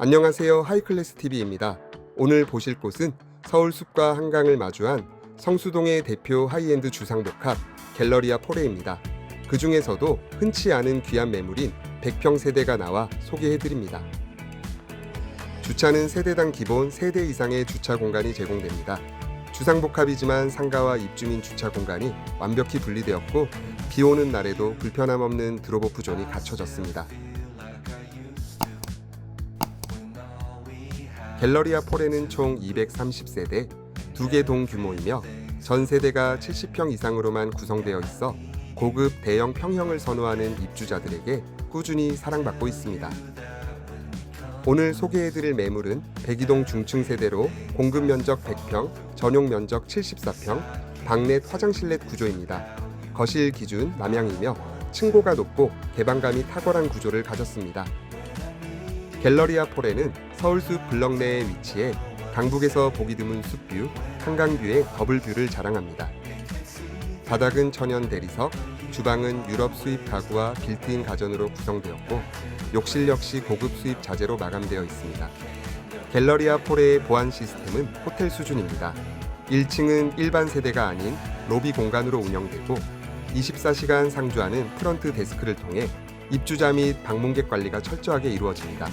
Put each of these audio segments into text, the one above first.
안녕하세요. 하이클래스 TV입니다. 오늘 보실 곳은 서울 숲과 한강을 마주한 성수동의 대표 하이엔드 주상복합 갤러리아 포레입니다. 그 중에서도 흔치 않은 귀한 매물인 100평 세대가 나와 소개해드립니다. 주차는 세대당 기본 3대 이상의 주차 공간이 제공됩니다. 주상복합이지만 상가와 입주민 주차 공간이 완벽히 분리되었고 비 오는 날에도 불편함 없는 드롭오프 존이 갖춰졌습니다. 갤러리아 폴에는 총 230세대, 두 개 동 규모이며 전 세대가 70평 이상으로만 구성되어 있어 고급 대형 평형을 선호하는 입주자들에게 꾸준히 사랑받고 있습니다. 오늘 소개해드릴 매물은 백이동 중층 세대로 공급 면적 100평, 전용 면적 74평, 방넷 화장실 넷 구조입니다. 거실 기준 남향이며 층고가 높고 개방감이 탁월한 구조를 가졌습니다. 갤러리아 폴에는 서울숲 블럭 내에 위치해 강북에서 보기 드문 숲뷰, 한강뷰의 더블뷰를 자랑합니다. 바닥은 천연 대리석, 주방은 유럽 수입 가구와 빌트인 가전으로 구성되었고 욕실 역시 고급 수입 자재로 마감되어 있습니다. 갤러리아 폴의 보안 시스템은 호텔 수준입니다. 1층은 일반 세대가 아닌 로비 공간으로 운영되고 24시간 상주하는 프런트 데스크를 통해 입주자 및 방문객 관리가 철저하게 이루어집니다.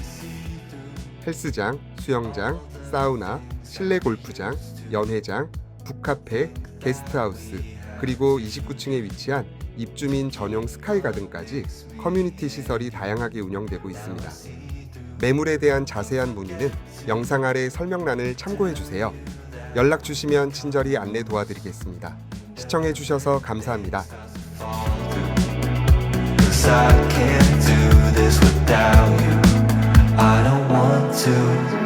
헬스장, 수영장, 사우나, 실내 골프장, 연회장, 북카페, 게스트하우스, 그리고 29층에 위치한 입주민 전용 스카이 가든까지 커뮤니티 시설이 다양하게 운영되고 있습니다. 매물에 대한 자세한 문의는 영상 아래 설명란을 참고해 주세요. 연락 주시면 친절히 안내 도와드리겠습니다. 시청해 주셔서 감사합니다. I can't do this without you. I don't want to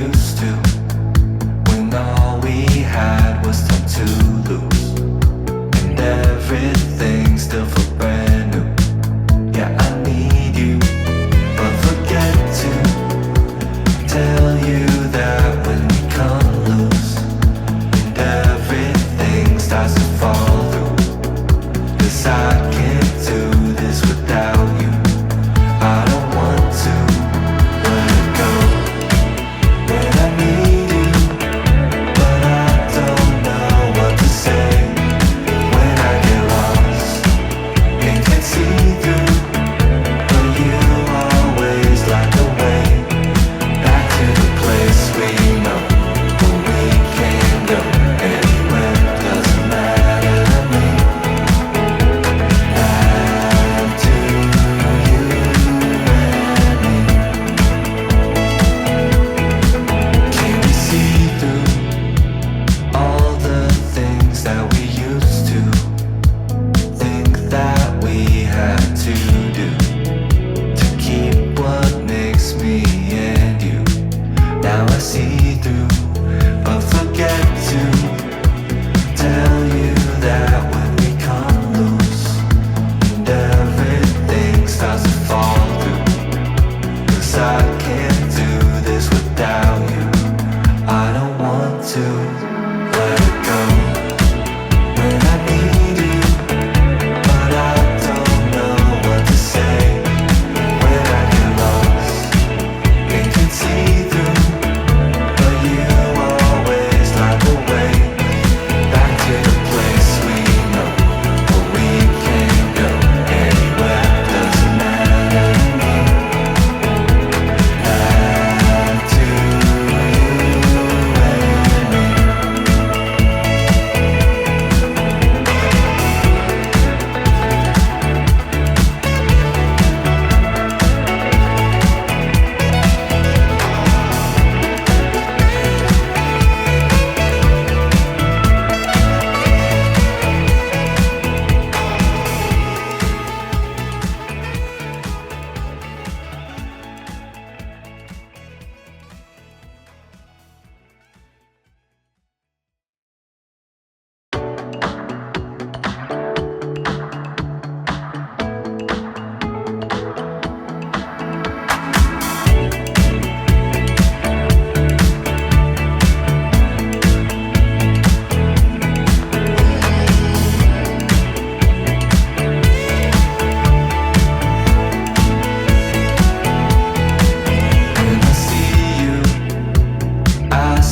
I still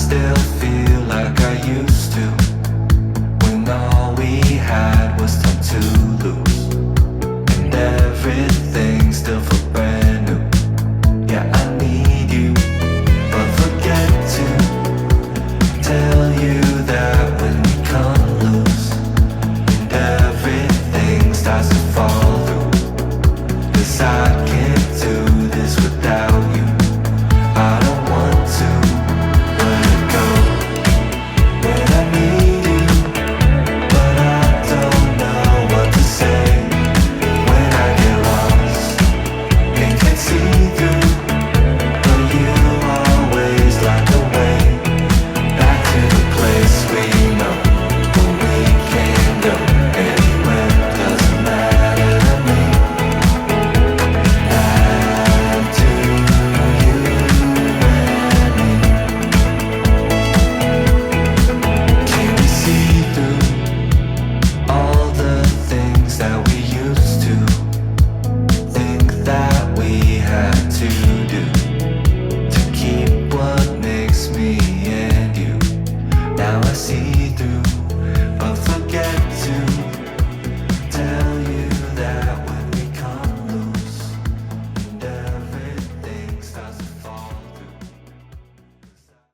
still